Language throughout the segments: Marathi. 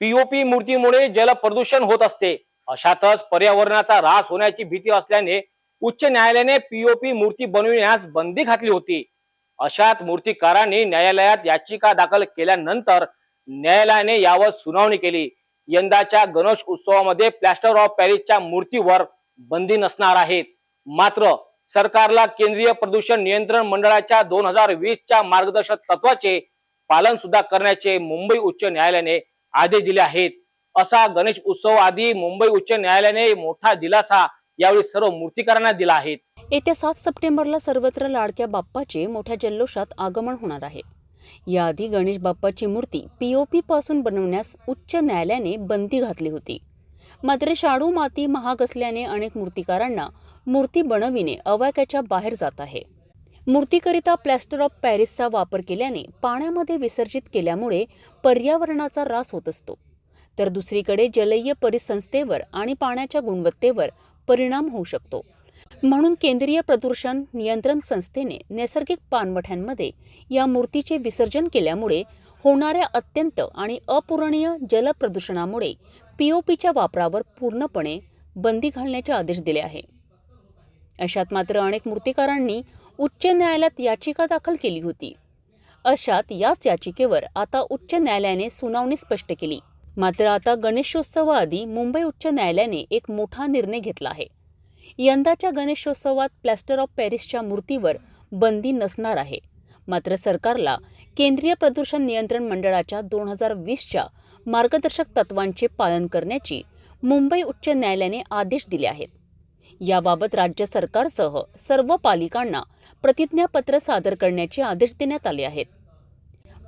पीओपी मूर्तीमुळे जल प्रदूषण होत असते. अशातच पर्यावरणाचा ऱ्हास होण्याची भीती असल्याने उच्च न्यायालयाने पीओपी मूर्ती बनविण्यास बंदी घातली होती. अशात मूर्तीकारांनी न्यायालयात याचिका दाखल केल्यानंतर न्यायालयाने यावर सुनावणी केली. यंदाच्या गणेश उत्सवामध्ये प्लॅस्टर ऑफ पॅरिसच्या मूर्तीवर बंदी नसणार आहेत मात्र सरकारला केंद्रीय प्रदूषण नियंत्रण मंडळाच्या दोन हजार वीसच्या मार्गदर्शक तत्वाचे पालन सुद्धा करण्याचे मुंबई उच्च न्यायालयाने आदेश दिले आहेत. असा गणेश उत्सव आधी मुंबई उच्च न्यायालयाने मोठा दिलासा यावेळी सर्व मूर्तिकारांना दिला आहे. येत्या सात सप्टेंबरला सर्वत्र लाडक्या बाप्पाचे मोठ्या जल्लोषात आगमन होणार आहे. याआधी गणेश बाप्पाची मूर्ती पीओपी पासून बनवण्यास उच्च न्यायालयाने बंदी घातली होती. मात्र शाडू माती महाग असल्याने अनेक मूर्तिकारांना मूर्ती बनविणे अवाक्याच्या बाहेर जात आहे. मूर्तीकरिता प्लॅस्टर ऑफ पॅरिसचा वापर केल्याने पाण्यामध्ये विसर्जित केल्यामुळे पर्यावरणाचा ऱ्हास होत असतो. तर दुसरीकडे जलीय परिसंस्थेवर आणि पाण्याच्या गुणवत्तेवर परिणाम होऊ शकतो. म्हणून केंद्रीय प्रदूषण नियंत्रण संस्थेने नैसर्गिक पाणवठ्यांमध्ये या मूर्तीचे विसर्जन केल्यामुळे होणाऱ्या अत्यंत आणि अपूरणीय जलप्रदूषणामुळे पीओपीच्या वापरावर पूर्णपणे बंदी घालण्याचे आदेश दिले आहे. अशात मात्र अनेक मूर्तिकारांनी उच्च न्यायालयात याचिका दाखल केली होती. अशात याच याचिकेवर आता उच्च न्यायालयाने सुनावणी स्पष्ट केली. मात्र आता गणेशोत्सवाआधी मुंबई उच्च न्यायालयाने एक मोठा निर्णय घेतला आहे. यंदाच्या गणेशोत्सवात प्लॅस्टर ऑफ पॅरिसच्या मूर्तीवर बंदी नसणार आहे. मात्र सरकारला केंद्रीय प्रदूषण नियंत्रण मंडळाच्या दोन हजार वीसच्या मार्गदर्शक तत्वांचे पालन करण्याची मुंबई उच्च न्यायालयाने आदेश दिले आहेत. याबाबत राज्य सरकारसह सर्व पालिकांना प्रतिज्ञापत्र सादर करण्याचे आदेश देण्यात आले आहेत.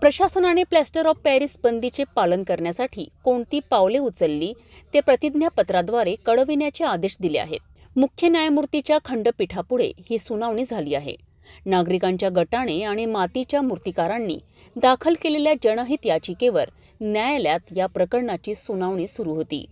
प्रशासनाने प्लॅस्टर ऑफ पॅरिस बंदीचे पालन करण्यासाठी कोणती पावले उचलली ते प्रतिज्ञापत्राद्वारे कळविण्याचे आदेश दिले आहेत. मुख्य न्यायमूर्तीच्या खंडपीठापुढे ही सुनावणी झाली आहे. नागरिकांच्या गटाने आणि मातीच्या मूर्तिकारांनी दाखल केलेल्या जनहित याचिकेवर न्यायालयात या प्रकरणाची सुनावणी सुरू होती.